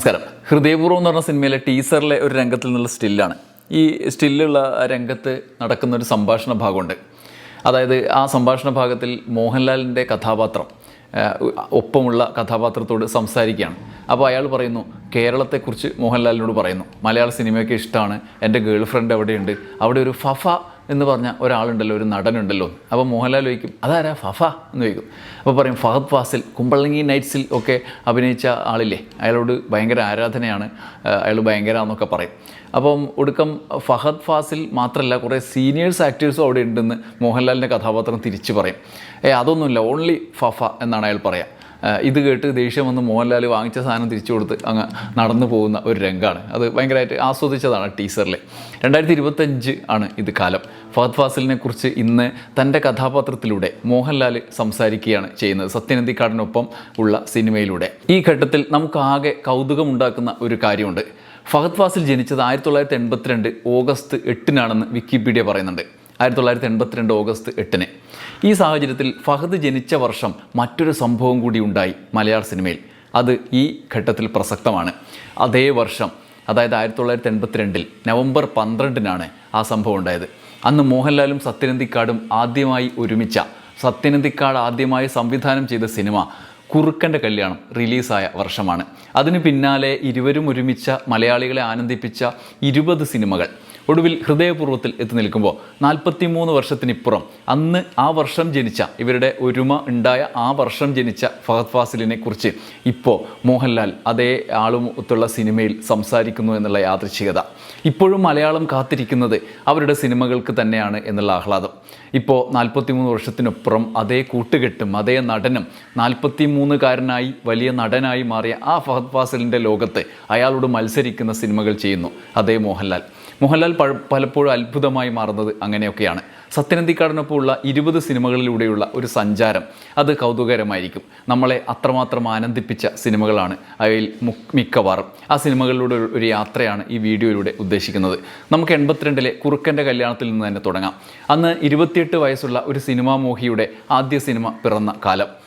നമസ്കാരം. ഹൃദയപൂർവം എന്ന് പറഞ്ഞ സിനിമയിലെ ടീസറിലെ ഒരു രംഗത്തിൽ നിന്നുള്ള സ്റ്റില്ലാണ്. ഈ സ്റ്റില്ലുള്ള രംഗത്ത് നടക്കുന്ന ഒരു സംഭാഷണ ഭാഗമുണ്ട്. അതായത് ആ സംഭാഷണ ഭാഗത്തിൽ മോഹൻലാലിന്റെ കഥാപാത്രം ഒപ്പമുള്ള കഥാപാത്രത്തോട് സംസാരിക്കുകയാണ്. അപ്പോൾ അയാൾ പറയുന്നു കേരളത്തെക്കുറിച്ച് മോഹൻലാലിനോട് പറയുന്നു. മലയാള സിനിമയൊക്കെ ഇഷ്ടമാണ് എന്റെ ഗേൾ ഫ്രണ്ട് എവിടെയുണ്ട് അവിടെ ഒരു ഫഫ എന്ന് പറഞ്ഞ ഒരാളുണ്ടല്ലോ ഒരു നടനുണ്ടല്ലോ. അപ്പോൾ മോഹൻലാൽ ചോദിക്കും അതാരാ? ഫഫ? എന്ന് ചോദിക്കും. അപ്പോൾ പറയും ഫഹദ് ഫാസിൽ കുമ്പളങ്ങി നൈറ്റ്സിൽ ഒക്കെ അഭിനയിച്ച ആളില്ലേ? അയാളോട് ഭയങ്കര ആരാധനയാണ് അയാൾ ഭയങ്കര എന്നൊക്കെ പറയും. അപ്പം ഒടുക്കം ഫഹദ് ഫാസിൽ മാത്രമല്ല കുറേ സീനിയേഴ്സ് ആക്ടേഴ്സും അവിടെ ഉണ്ടെന്ന് മോഹൻലാലിന്റെ കഥാപാത്രം തിരിച്ചു പറയും. ഏ അതൊന്നുമില്ല ഓൺലി ഫഫ എന്നാണ് അയാൾ പറയുക ഇത് കേട്ട് ദേഷ്യം വന്ന് മോഹൻലാൽ വാങ്ങിച്ച സാധനം തിരിച്ചു കൊടുത്ത് അങ്ങ് നടന്നു പോകുന്ന ഒരു രംഗമാണ് അത് ഭയങ്കരമായിട്ട് ആസ്വദിച്ചതാണ് ടീസറിൽ രണ്ടായിരത്തി ഇരുപത്തഞ്ച് ആണ് ഇത് കാലം. ഫഹദ് ഫാസിലിനെ കുറിച്ച് ഇന്ന് തന്റെ കഥാപാത്രത്തിലൂടെ മോഹൻലാൽ സംസാരിക്കുകയാണ് ചെയ്യുന്നത്. സത്യനന്ദിക്കാടിനൊപ്പം ഉള്ള സിനിമയിലൂടെ. ഈ ഘട്ടത്തിൽ നമുക്കാകെ കൗതുകം കൗതുകമുണ്ടാക്കുന്ന ഒരു കാര്യമുണ്ട്. ഫഹദ് ഫാസിൽ ജനിച്ചത് ആയിരത്തി തൊള്ളായിരത്തി എൺപത്തിരണ്ട് ഓഗസ്റ്റ് എട്ടിനാണെന്ന് വിക്കിപീഡിയ പറയുന്നുണ്ട്. ആയിരത്തി തൊള്ളായിരത്തി എൺപത്തിരണ്ട് ഓഗസ്റ്റ് എട്ടിന്. ഈ സാഹചര്യത്തിൽ ഫഹദ് ജനിച്ച വർഷം മറ്റൊരു സംഭവം കൂടി ഉണ്ടായി മലയാള സിനിമയിൽ. അത് ഈ ഘട്ടത്തിൽ പ്രസക്തമാണ്. അതേ വർഷം അതായത് ആയിരത്തി തൊള്ളായിരത്തി എൺപത്തിരണ്ടിൽ നവംബർ പന്ത്രണ്ടിനാണ് ആ സംഭവം ഉണ്ടായത്. അന്ന് മോഹൻലാലും സത്യനന്ദിക്കാടും ആദ്യമായി ഒരുമിച്ച സത്യനന്ദിക്കാട് ആദ്യമായി സംവിധാനം ചെയ്ത സിനിമ കുറുക്കന്റെ കല്യാണം റിലീസായ വർഷമാണ്. അതിന് പിന്നാലെ ഇരുവരും ഒരുമിച്ച മലയാളികളെ ആനന്ദിപ്പിച്ച ഇരുപത് സിനിമകൾ. ഒടുവിൽ ഹൃദയപൂർവത്തിൽ എത്തി നിൽക്കുമ്പോൾ നാൽപ്പത്തി മൂന്ന് വർഷത്തിനിപ്പുറം അന്ന് ആ വർഷം ജനിച്ച ഇവരുടെ ഒരുമ ഉണ്ടായ ആ വർഷം ജനിച്ച ഫഹദ് ഫാസിലിനെ കുറിച്ച് ഇപ്പോൾ മോഹൻലാൽ അതേ ആളുമൊത്തുള്ള സിനിമയിൽ സംസാരിക്കുന്നു എന്നുള്ള യാദൃച്ഛികത ഇപ്പോഴും മലയാളം കാത്തിരിക്കുന്നത് അവരുടെ സിനിമകൾക്ക് തന്നെയാണ് എന്നുള്ള ആഹ്ലാദം. ഇപ്പോൾ നാൽപ്പത്തി മൂന്ന് വർഷത്തിനപ്പുറം അതേ കൂട്ടുകെട്ടും അതേ നടനും നാൽപ്പത്തി മൂന്നുകാരനായി വലിയ നടനായി മാറിയ ആ ഫഹദ് ഫാസിലിന്റെ ലോകത്ത് അയാളോട് മത്സരിക്കുന്ന സിനിമകൾ ചെയ്യുന്നു അതേ മോഹൻലാൽ. മോഹൻലാൽ പഴ- പലപ്പോഴും അത്ഭുതമായി മാറുന്നത് അങ്ങനെയൊക്കെയാണ്. സത്യനന്ദിക്കാടിനൊപ്പമുള്ള ഇരുപത് സിനിമകളിലൂടെയുള്ള ഒരു സഞ്ചാരം അത് കൗതുകരമായിരിക്കും നമ്മളെ അത്രമാത്രം ആനന്ദിപ്പിച്ച സിനിമകളാണ് അവയിൽ മിക്കവാറും. ആ സിനിമകളിലൂടെ ഒരു യാത്രയാണ് ഈ വീഡിയോയിലൂടെ ഉദ്ദേശിക്കുന്നത്. നമുക്ക് എൺപത്തിരണ്ടിലെ കുറുക്കന്റെ കല്യാണത്തിൽ നിന്ന് തന്നെ തുടങ്ങാം. അന്ന് ഇരുപത്തിയെട്ട് വയസ്സുള്ള ഒരു സിനിമാ മോഹിയുടെ ആദ്യ സിനിമ പിറന്ന കാലം.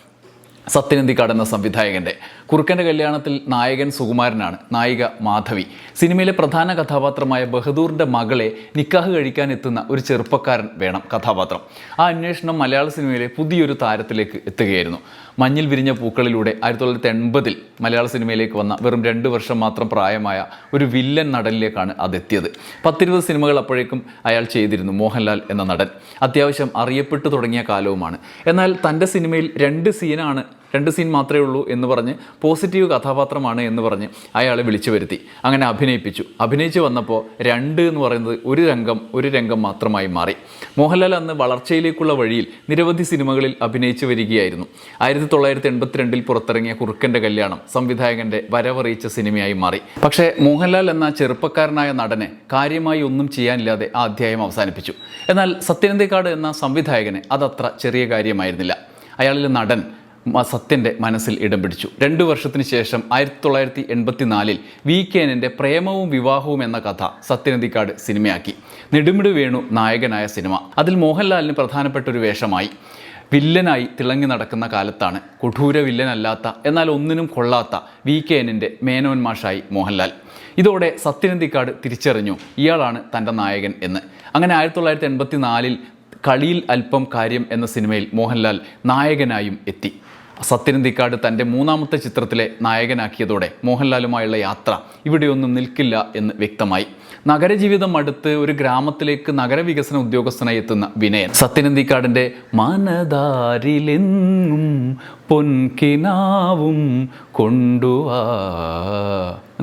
സത്യനന്ദിക്കാട് എന്ന സംവിധായകന്റെ കുറുക്കന്റെ കല്യാണത്തിൽ നായകൻ സുകുമാരനാണ് നായിക മാധവി. സിനിമയിലെ പ്രധാന കഥാപാത്രമായ ബഹദൂറിന്റെ മകളെ നിക്കാഹ് കഴിക്കാൻ എത്തുന്ന ഒരു ചെറുപ്പക്കാരൻ വേണം കഥാപാത്രം. ആ അന്വേഷണം മലയാള സിനിമയിലെ പുതിയൊരു താരത്തിലേക്ക് എത്തുകയായിരുന്നു. മഞ്ഞിൽ വിരിഞ്ഞ പൂക്കളിലൂടെ ആയിരത്തി തൊള്ളായിരത്തി എൺപതിൽ മലയാള സിനിമയിലേക്ക് വന്ന വെറും രണ്ട് വർഷം മാത്രം പ്രായമായ ഒരു വില്ലൻ നടനിലേക്കാണ് അതെത്തിയത്. പത്തിരുപത് സിനിമകൾ അപ്പോഴേക്കും അയാൾ ചെയ്തിരുന്നു മോഹൻലാൽ എന്ന നടൻ. അത്യാവശ്യം അറിയപ്പെട്ടു തുടങ്ങിയ കാലവുമാണ്. എന്നാൽ തന്റെ സിനിമയിൽ രണ്ട് സീനാണ് രണ്ട് സീൻ മാത്രമേ ഉള്ളൂ എന്ന് പറഞ്ഞ് പോസിറ്റീവ് കഥാപാത്രമാണ് എന്ന് പറഞ്ഞ് അയാളെ വിളിച്ചു വരുത്തി. അങ്ങനെ അഭിനയിപ്പിച്ചു. അഭിനയിച്ച് വന്നപ്പോൾ രണ്ട് എന്ന് പറയുന്നത് ഒരു രംഗം ഒരു രംഗം മാത്രമായി മാറി. മോഹൻലാൽ അന്ന് വളർച്ചയിലേക്കുള്ള വഴിയിൽ നിരവധി സിനിമകളിൽ അഭിനയിച്ചു വരികയായിരുന്നു. ആയിരത്തി തൊള്ളായിരത്തി എൺപത്തിരണ്ടിൽ പുറത്തിറങ്ങിയ കുറുക്കന്റെ കല്യാണം സംവിധായകന്റെ വരവറിയിച്ച സിനിമയായി മാറി. പക്ഷേ മോഹൻലാൽ എന്ന ചെറുപ്പക്കാരനായ നടനെ കാര്യമായി ഒന്നും ചെയ്യാനില്ലാതെ ആ അധ്യായം അവസാനിപ്പിച്ചു. എന്നാൽ സത്യനന്ദിക്കാട് എന്ന സംവിധായകന് അതത്ര ചെറിയ കാര്യമായിരുന്നില്ല. അയാളിലെ നടൻ സത്യന്റെ മനസ്സിൽ ഇടം പിടിച്ചു. രണ്ടു വർഷത്തിന് ശേഷം ആയിരത്തി തൊള്ളായിരത്തി എൺപത്തി നാലിൽ വി കെനിന്റെ പ്രേമവും വിവാഹവും എന്ന കഥ സത്യനന്ദിക്കാട് സിനിമയാക്കി. നെടുമിട് വേണു നായകനായ സിനിമ. അതിൽ മോഹൻലാലിന് പ്രധാനപ്പെട്ട ഒരു വേഷമായി. വില്ലനായി തിളങ്ങി നടക്കുന്ന കാലത്താണ് കൊഠൂര വില്ലനല്ലാത്ത എന്നാൽ ഒന്നിനും കൊള്ളാത്ത വി. കെ. എന്നിന്റെ മേനോന്മാഷായി മോഹൻലാൽ. ഇതോടെ സത്യനന്ദിക്കാട് തിരിച്ചറിഞ്ഞു ഇയാളാണ് തന്റെ നായകൻ എന്ന്. അങ്ങനെ ആയിരത്തി തൊള്ളായിരത്തി എൺപത്തി നാലിൽ കളിയിൽ അല്പം കാര്യം എന്ന സിനിമയിൽ മോഹൻലാൽ നായകനായും എത്തി. സത്യനന്ദിക്കാട് തന്റെ മൂന്നാമത്തെ ചിത്രത്തിലെ നായകനാക്കിയതോടെ മോഹൻലാലുമായുള്ള യാത്ര ഇവിടെയൊന്നും നിൽക്കില്ല എന്ന് വ്യക്തമായി. നഗരജീവിതം അടുത്ത് ഒരു ഗ്രാമത്തിലേക്ക് നഗരവികസന ഉദ്യോഗസ്ഥനായി എത്തുന്ന വിനയൻ. സത്യനന്ദിക്കാടിന്റെ മനതാരിലെങ്ങും പൊൻകിനാവും കൊണ്ടുവാ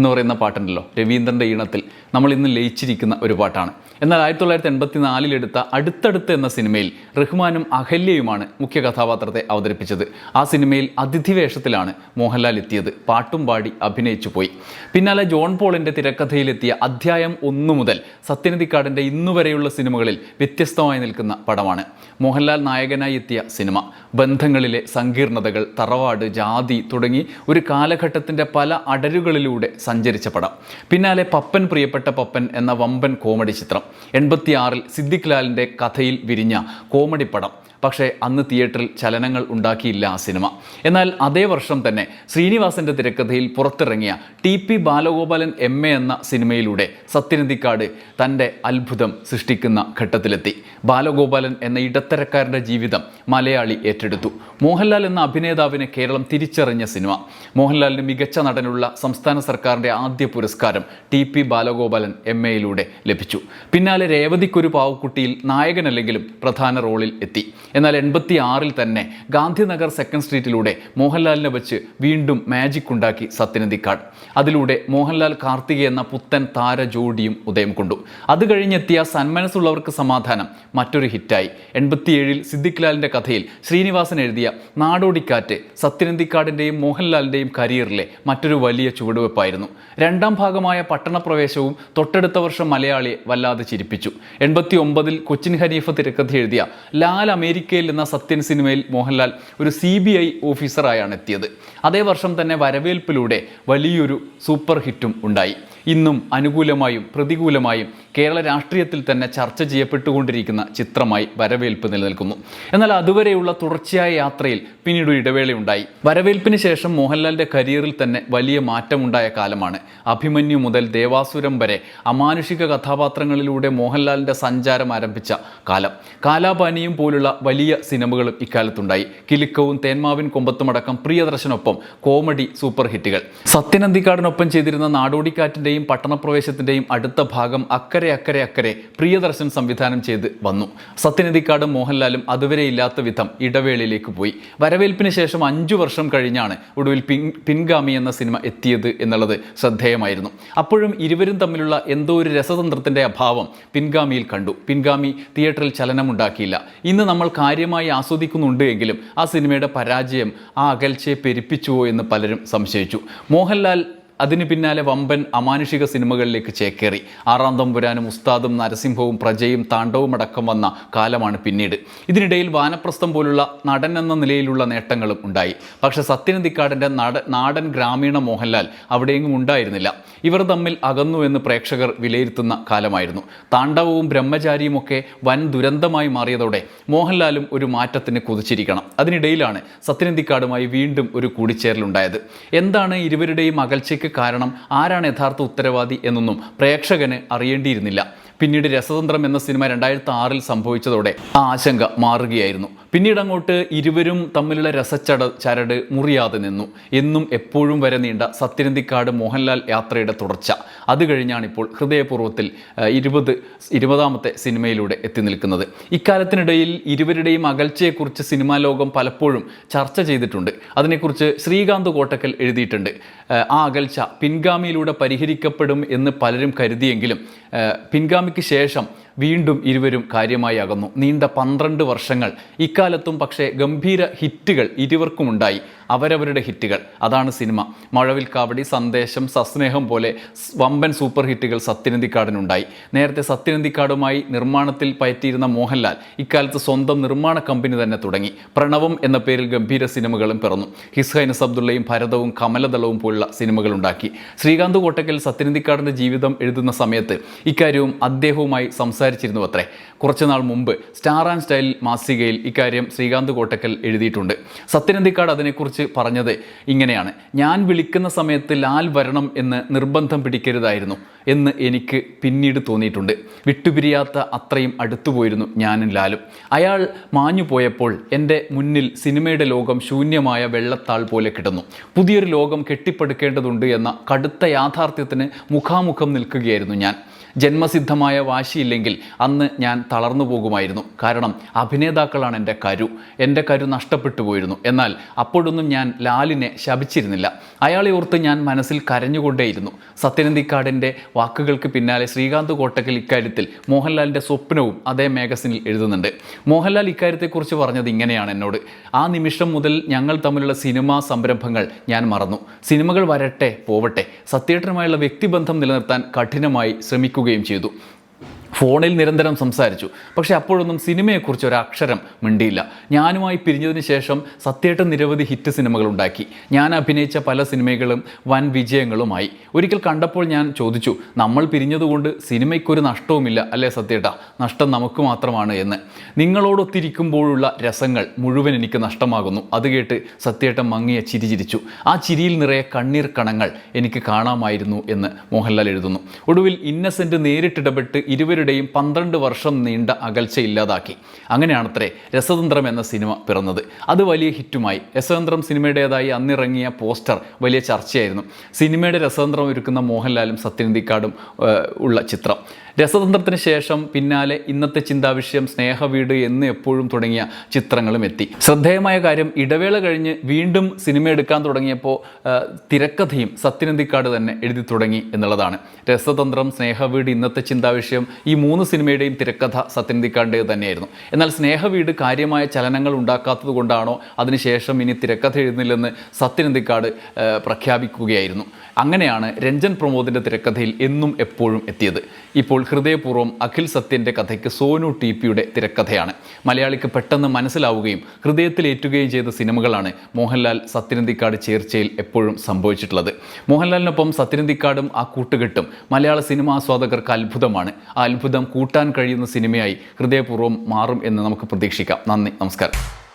എന്ന് പറയുന്ന പാട്ടുണ്ടല്ലോ രവീന്ദ്രന്റെ ഈണത്തിൽ നമ്മൾ ഇന്ന് ലയിച്ചിരിക്കുന്ന ഒരു പാട്ടാണ്. എന്നാൽ ആയിരത്തി തൊള്ളായിരത്തി എൺപത്തി നാലിലെടുത്ത അടുത്തടുത്ത് എന്ന സിനിമയിൽ റഹ്മാനും അഹല്യയുമാണ് മുഖ്യ കഥാപാത്രത്തെ അവതരിപ്പിച്ചത്. ആ സിനിമയിൽ അതിഥി വേഷത്തിലാണ് മോഹൻലാൽ എത്തിയത്. പാട്ടും പാടി അഭിനയിച്ചു പോയി. പിന്നാലെ ജോൺ പോളിന്റെ തിരക്കഥയിലെത്തിയ അധ്യായം ഒന്നു മുതൽ സത്യനന്ദിക്കാടിന്റെ ഇന്നുവരെയുള്ള സിനിമകളിൽ വ്യത്യസ്തമായി നിൽക്കുന്ന പടമാണ്. മോഹൻലാൽ നായകനായി എത്തിയ സിനിമ. ബന്ധങ്ങളിലെ സങ്കീർണതകൾ തറവാട് ജാതി തുടങ്ങി ഒരു കാലഘട്ടത്തിന്റെ പല അടരുകളിലൂടെ സഞ്ചരിച്ച പടം. പിന്നാലെ പപ്പൻ പ്രിയപ്പെട്ട പപ്പൻ എന്ന വമ്പൻ കോമഡി ചിത്രം. എൺപത്തിയാറിൽ സിദ്ദിഖ് ലാലിന്റെ കഥയിൽ വിരിഞ്ഞ കോമഡി പടം. പക്ഷേ അന്ന് തിയേറ്ററിൽ ചലനങ്ങൾ ഉണ്ടാക്കിയില്ല ആ സിനിമ. എന്നാൽ അതേ വർഷം തന്നെ ശ്രീനിവാസന്റെ തിരക്കഥയിൽ പുറത്തിറങ്ങിയ T P Balagopalan M A എന്ന സിനിമയിലൂടെ സത്യനന്ദിക്കാട് തന്റെ അത്ഭുതം സൃഷ്ടിക്കുന്ന ഘട്ടത്തിലെത്തി. ബാലഗോപാലൻ എന്ന ഇടത്തരക്കാരന്റെ ജീവിതം മലയാളി ഏറ്റെടുത്തു. മോഹൻലാൽ എന്ന അഭിനേതാവിനെ കേരളം തിരിച്ചറിഞ്ഞ സിനിമ. മോഹൻലാലിന് മികച്ച നടനുള്ള സംസ്ഥാന സർക്കാരിന്റെ ആദ്യ പുരസ്കാരം ടി പി ബാലഗോപാലൻ എം എയിലൂടെ ലഭിച്ചു. പിന്നാലെ രേവതിക്കൊരു പാവക്കുട്ടിയിൽ നായകനല്ലെങ്കിലും പ്രധാന റോളിൽ എത്തി. എന്നാൽ എൺപത്തി ആറിൽ തന്നെ ഗാന്ധിനഗർ സെക്കൻഡ് സ്ട്രീറ്റിലൂടെ മോഹൻലാലിനെ വെച്ച് വീണ്ടും മാജിക് ഉണ്ടാക്കി സത്യനന്ദിക്കാട് അതിലൂടെ മോഹൻലാൽ കാർത്തിക എന്ന പുത്തൻ താര ജോഡിയും ഉദയം കൊണ്ടു. അത് കഴിഞ്ഞെത്തിയ സന്മനസ്സുള്ളവർക്ക് സമാധാനം മറ്റൊരു ഹിറ്റായി. എൺപത്തിയേഴിൽ സിദ്ദിഖ് ലാലിന്റെ കഥയിൽ ശ്രീനിവാസൻ എഴുതിയ നാടോടിക്കാറ്റ് സത്യനന്ദിക്കാടിന്റെയും മോഹൻലാലിന്റെയും കരിയറിലെ മറ്റൊരു വലിയ ചുവടുവെപ്പായിരുന്നു. രണ്ടാം ഭാഗമായ പട്ടണപ്രവേശവും തൊട്ടടുത്ത വർഷം മലയാളിയെ വല്ലാതെ ചിരിപ്പിച്ചു. എൺപത്തി ഒമ്പതിൽ കൊച്ചിൻ ഹരീഫ് തിരക്കഥ എഴുതിയ ലാൽ അമേരിക്കയിൽ എന്ന സത്യൻ സിനിമയിൽ മോഹൻലാൽ ഒരു സി ബി ഐ ഓഫീസറായാണ് എത്തിയത്. അതേ വർഷം തന്നെ വരവേൽപ്പിലൂടെ വലിയൊരു സൂപ്പർ ഹിറ്റും ഉണ്ടായി. ഇന്നും അനുകൂലമായും പ്രതികൂലമായും കേരള രാഷ്ട്രീയത്തിൽ തന്നെ ചർച്ച ചെയ്യപ്പെട്ടുകൊണ്ടിരിക്കുന്ന ചിത്രമായി വരവേൽപ്പ് നിലനിൽക്കുന്നു. എന്നാൽ അതുവരെയുള്ള തുടർച്ചയായ യാത്രയിൽ പിന്നീട് ഒരു ഇടവേളയുണ്ടായി വരവേൽപ്പിന് ശേഷം മോഹൻലാലിന്റെ കരിയറിൽ തന്നെ വലിയ മാറ്റമുണ്ടായ കാലമാണ്. അഭിമന്യു മുതൽ ദേവാസുരം വരെ അമാനുഷിക കഥാപാത്രങ്ങളിലൂടെ മോഹൻലാലിന്റെ സഞ്ചാരം ആരംഭിച്ച കാലം. കാലാപാനിയും പോലുള്ള വലിയ സിനിമകളും ഇക്കാലത്തുണ്ടായി. കിലുക്കവും തേന്മാവിൻ കൊമ്പത്തുമടക്കം പ്രിയദർശനൊപ്പം കോമഡി സൂപ്പർ ഹിറ്റുകൾ സത്യനന്ദിക്കാടിനൊപ്പം ചെയ്തിരുന്ന നാടോടിക്കാറ്റിന്റെയും പട്ടണപ്രവേശത്തിന്റെയും അടുത്ത ഭാഗം അക്കരെ അക്കരെ അക്കരെ പ്രിയദർശൻ സംവിധാനം ചെയ്ത് വന്നു. സത്യനിധിക്കാടും മോഹൻലാലും അതുവരെ ഇല്ലാത്ത വിധം ഇടവേളയിലേക്ക് പോയി. വരവേൽപ്പിന് ശേഷം അഞ്ചു വർഷം കഴിഞ്ഞാണ് ഒടുവിൽ പിൻ പിൻഗാമി എന്ന സിനിമ എത്തിയത് എന്നുള്ളത് ശ്രദ്ധേയമായിരുന്നു. അപ്പോഴും ഇരുവരും തമ്മിലുള്ള എന്തോ ഒരു രസതന്ത്രത്തിന്റെ അഭാവം പിൻഗാമിയിൽ കണ്ടു. പിൻഗാമി തിയേറ്ററിൽ ചലനമുണ്ടാക്കിയില്ല. ഇന്ന് നമ്മൾ കാര്യമായി ആസ്വദിക്കുന്നുണ്ട് എങ്കിലും ആ സിനിമയുടെ പരാജയം ആ അകൽച്ചയെ പെരുപ്പിച്ചുവോ എന്ന് പലരും സംശയിച്ചു. മോഹൻലാൽ അതിന് പിന്നാലെ വമ്പൻ അമാനുഷിക സിനിമകളിലേക്ക് ചേക്കേറി. ആറാം തമ്പുരാനും ഉസ്താദും നരസിംഹവും പ്രജയും താണ്ഡവും അടക്കം വന്ന കാലമാണ് പിന്നീട്. ഇതിനിടയിൽ വാനപ്രസ്ഥം പോലുള്ള നടൻ എന്ന നിലയിലുള്ള നേട്ടങ്ങളും ഉണ്ടായി. പക്ഷേ സത്യനന്ദിക്കാടിന്റെ നട നാടൻ ഗ്രാമീണ മോഹൻലാൽ അവിടെയെങ്ങും ഉണ്ടായിരുന്നില്ല. ഇവർ തമ്മിൽ അകന്നു എന്ന് പ്രേക്ഷകർ വിലയിരുത്തുന്ന കാലമായിരുന്നു. താണ്ഡവവും ബ്രഹ്മചാരിയും ഒക്കെ വൻ ദുരന്തമായി മാറിയതോടെ മോഹൻലാലും ഒരു മാറ്റത്തിന് കുതിച്ചിരിക്കണം. അതിനിടയിലാണ് സത്യനന്ദിക്കാടുമായി വീണ്ടും ഒരു കൂടിച്ചേരലുണ്ടായത്. എന്താണ് ഇരുവരുടെയും അകൽച്ചയ്ക്ക് കാരണം ആരാണ് യഥാർത്ഥ ഉത്തരവാദി എന്നൊന്നും പ്രേക്ഷകന് അറിയേണ്ടിയിരുന്നില്ല. പിന്നീട് രസതന്ത്രം എന്ന സിനിമ രണ്ടായിരത്തി ആറിൽ സംഭവിച്ചതോടെ ആ ആശങ്ക മാറുകയായിരുന്നു. പിന്നീട് അങ്ങോട്ട് ഇരുവരും തമ്മിലുള്ള രസച്ചട ചരട് മുറിയാതെ നിന്നു. എന്നും എപ്പോഴും വരെ നീണ്ട സത്യനന്തിക്കാട് മോഹൻലാൽ യാത്രയുടെ തുടർച്ച. അത് കഴിഞ്ഞാണ് ഇപ്പോൾ ഹൃദയപൂർവത്തിൽ ഇരുപത് ഇരുപതാമത്തെ സിനിമയിലൂടെ എത്തി നിൽക്കുന്നത്. ഇക്കാലത്തിനിടയിൽ ഇരുവരുടെയും അകൽച്ചയെക്കുറിച്ച് സിനിമാ ലോകം പലപ്പോഴും ചർച്ച ചെയ്തിട്ടുണ്ട്. അതിനെക്കുറിച്ച് ശ്രീകാന്ത് കോട്ടക്കൽ എഴുതിയിട്ടുണ്ട്. ആ, അകൽച്ച പിൻഗാമിയിലൂടെ പരിഹരിക്കപ്പെടും എന്ന് പലരും കരുതിയെങ്കിലും ആ, പിൻഗാമിക്ക് ശേഷം വീണ്ടും ഇരുവരും കാര്യമായി അകന്നു. നീണ്ട പന്ത്രണ്ട് വർഷങ്ങൾ. ഇക്കാലത്തും പക്ഷേ ഗംഭീര ഹിറ്റുകൾ ഇരുവർക്കും ഉണ്ടായി അവരവരുടെ ഹിറ്റുകൾ. അതാണ് സിനിമ. മഴവിൽ കാവടി സന്ദേശം സസ്നേഹം പോലെ വമ്പൻ സൂപ്പർ ഹിറ്റുകൾ സത്യനന്ദിക്കാടിനുണ്ടായി. നേരത്തെ സത്യനന്ദിക്കാടുമായി നിർമ്മാണത്തിൽ പയറ്റിയിരുന്ന മോഹൻലാൽ ഇക്കാലത്ത് സ്വന്തം നിർമ്മാണ കമ്പനി തന്നെ തുടങ്ങി. പ്രണവം എന്ന പേരിൽ ഗംഭീര സിനിമകളും പിറന്നു. ഹിസ്ഹൈനസ് അബ്ദുള്ളയും ഭരതവും കമലദളവും പോലുള്ള സിനിമകൾ ഉണ്ടാക്കി. ശ്രീകാന്ത് കോട്ടക്കൽ സത്യനന്ദിക്കാടിന്റെ ജീവിതം എഴുതുന്ന സമയത്ത് ഇക്കാര്യവും അദ്ദേഹവുമായി സംസാരിച്ചിരുന്നു അത്രേ കുറച്ചുനാൾ മുമ്പ് സ്റ്റാർ ആൻഡ് സ്റ്റൈൽ മാസികയിൽ ഇക്കാര്യം ശ്രീകാന്ത് കോട്ടക്കൽ എഴുതിയിട്ടുണ്ട്. സത്യനന്ദിക്കാട് അതിനെക്കുറിച്ച് പറഞ്ഞത് ഇങ്ങനെയാണ്. ഞാൻ വിളിക്കുന്ന സമയത്ത് ലാൽ വരണം എന്ന് നിർബന്ധം പിടിക്കരുതായിരുന്നു എന്ന് എനിക്ക് പിന്നീട് തോന്നിയിട്ടുണ്ട്. വിട്ടുപിരിയാത്ത അത്രയും അടുത്തുപോയിരുന്നു ഞാനും ലാലും. അയാൾ മാഞ്ഞു പോയപ്പോൾ എന്റെ മുന്നിൽ സിനിമയുടെ ലോകം ശൂന്യമായ വെള്ളത്താൾ പോലെ കിടന്നു. പുതിയൊരു ലോകം കെട്ടിപ്പടുക്കേണ്ടതുണ്ട് എന്ന കടുത്ത യാഥാർത്ഥ്യത്തിന് മുഖാമുഖം നിൽക്കുകയായിരുന്നു ഞാൻ. ജന്മസിദ്ധമായ വാശിയില്ലെങ്കിൽ അന്ന് ഞാൻ തളർന്നു പോകുമായിരുന്നു. കാരണം അഭിനേതാക്കളാണ് എന്റെ കരു. എന്റെ കരു നഷ്ടപ്പെട്ടു പോയിരുന്നു. എന്നാൽ അപ്പോഴൊന്നും ഞാൻ ലാലിനെ ശപിച്ചിരുന്നില്ല. അയാളെ ഓർത്ത് ഞാൻ മനസ്സിൽ കരഞ്ഞുകൊണ്ടേയിരുന്നു. സത്യനന്ദിക്കാടിന്റെ വാക്കുകൾക്ക് പിന്നാലെ ശ്രീകാന്ത് കോട്ടക്കൽ ഇക്കാര്യത്തിൽ മോഹൻലാലിന്റെ സ്വപ്നവും അതേ മാഗസിനിൽ എഴുതുന്നുണ്ട്. മോഹൻലാൽ ഇക്കാര്യത്തെക്കുറിച്ച് പറഞ്ഞത് ഇങ്ങനെയാണ് എന്നോട്. ആ നിമിഷം മുതൽ ഞങ്ങൾ തമ്മിലുള്ള സിനിമാ സംരംഭങ്ങൾ ഞാൻ മറന്നു. സിനിമകൾ വരട്ടെ പോവട്ടെ. സത്യേട്ടനുമായുള്ള വ്യക്തിബന്ധം നിലനിർത്താൻ കഠിനമായി ശ്രമിക്കുകയും ചെയ്തു. ഫോണിൽ നിരന്തരം സംസാരിച്ചു. പക്ഷേ അപ്പോഴൊന്നും സിനിമയെക്കുറിച്ച് ഒരു അക്ഷരം മിണ്ടിയില്ല. ഞാനുമായി പിരിഞ്ഞതിന് ശേഷം സത്യേട്ടൻ നിരവധി ഹിറ്റ് സിനിമകൾ ഉണ്ടാക്കി. ഞാൻ അഭിനയിച്ച പല സിനിമകളും വൻ വിജയങ്ങളുമായി. ഒരിക്കൽ കണ്ടപ്പോൾ ഞാൻ ചോദിച്ചു നമ്മൾ പിരിഞ്ഞതുകൊണ്ട് സിനിമയ്ക്കൊരു നഷ്ടവുമില്ല അല്ലേ സത്യേട്ട? നഷ്ടം നമുക്ക് മാത്രമാണ് എന്ന്. നിങ്ങളോടൊത്തിരിക്കുമ്പോഴുള്ള രസങ്ങൾ മുഴുവൻ എനിക്ക് നഷ്ടമാകുന്നു. അത് കേട്ട് സത്യേട്ടൻ മങ്ങിയ ചിരി ചിരിച്ചു. ആ ചിരിയിൽ നിറയെ കണ്ണീർ കണങ്ങൾ എനിക്ക് കാണാമായിരുന്നു എന്ന് മോഹൻലാൽ എഴുതുന്നു. ഒടുവിൽ ഇന്നസെന്റ് നേരിട്ടിടപെട്ട് ഇരുവരുടെയും പന്ത്രണ്ട് വർഷം നീണ്ട അകൽച്ച ഇല്ലാതാക്കി. അങ്ങനെയാണത്രേ രസതന്ത്രം എന്ന സിനിമ പിറന്നത്. അത് വലിയ ഹിറ്റുമായി. രസതന്ത്രം സിനിമയുടേതായി അന്നിറങ്ങിയ പോസ്റ്റർ വലിയ ചർച്ചയായിരുന്നു. സിനിമയുടെ രസതന്ത്രം ഒരുക്കുന്ന മോഹൻലാലും സത്യനന്ദിക്കാടും ഉള്ള ചിത്രം. രസതന്ത്രത്തിന് ശേഷം പിന്നാലെ ഇന്നത്തെ ചിന്താവിഷയം സ്നേഹവീട് എന്ന് എപ്പോഴും തുടങ്ങിയ ചിത്രങ്ങളും എത്തി. ശ്രദ്ധേയമായ കാര്യം ഇടവേള കഴിഞ്ഞ് വീണ്ടും സിനിമ എടുക്കാൻ തുടങ്ങിയപ്പോൾ തിരക്കഥയും സത്യനന്ദിക്കാട് തന്നെ എഴുതി തുടങ്ങി എന്നുള്ളതാണ്. രസതന്ത്രം സ്നേഹവീട് ഇന്നത്തെ ചിന്താവിഷയം ഈ മൂന്ന് സിനിമയുടെയും തിരക്കഥ സത്യനന്ദിക്കാടിന്റെ തന്നെയായിരുന്നു. എന്നാൽ സ്നേഹവീട് കാര്യമായ ചലനങ്ങൾ ഉണ്ടാക്കാത്തത് കൊണ്ടാണോ അതിനുശേഷം ഇനി തിരക്കഥ എഴുതുന്നില്ലെന്ന് സത്യനന്ദിക്കാട് പ്രഖ്യാപിക്കുകയായിരുന്നു. അങ്ങനെയാണ് രഞ്ജൻ പ്രമോദിന്റെ തിരക്കഥയിൽ എന്നും എപ്പോഴും എത്തിയത്. ഇപ്പോൾ ഹൃദയപൂർവം അഖിൽ സത്യന്റെ കഥയ്ക്ക് സോനു ടി പിയുടെ തിരക്കഥയാണ്. മലയാളിക്ക് പെട്ടെന്ന് മനസ്സിലാവുകയും ഹൃദയത്തിലേറ്റുകയും ചെയ്ത സിനിമകളാണ് മോഹൻലാൽ സത്യനന്ദിക്കാട് ചേർച്ചയിൽ എപ്പോഴും സംഭവിച്ചിട്ടുള്ളത്. മോഹൻലാലിനൊപ്പം സത്യനന്ദിക്കാടും ആ കൂട്ടുകെട്ടും മലയാള സിനിമാ ആസ്വാദകർക്ക് അത്ഭുതമാണ്. ആ അത്ഭുതം കൂട്ടാൻ കഴിയുന്ന സിനിമയായി ഹൃദയപൂർവം മാറും എന്ന് നമുക്ക് പ്രതീക്ഷിക്കാം. നന്ദി നമസ്കാരം.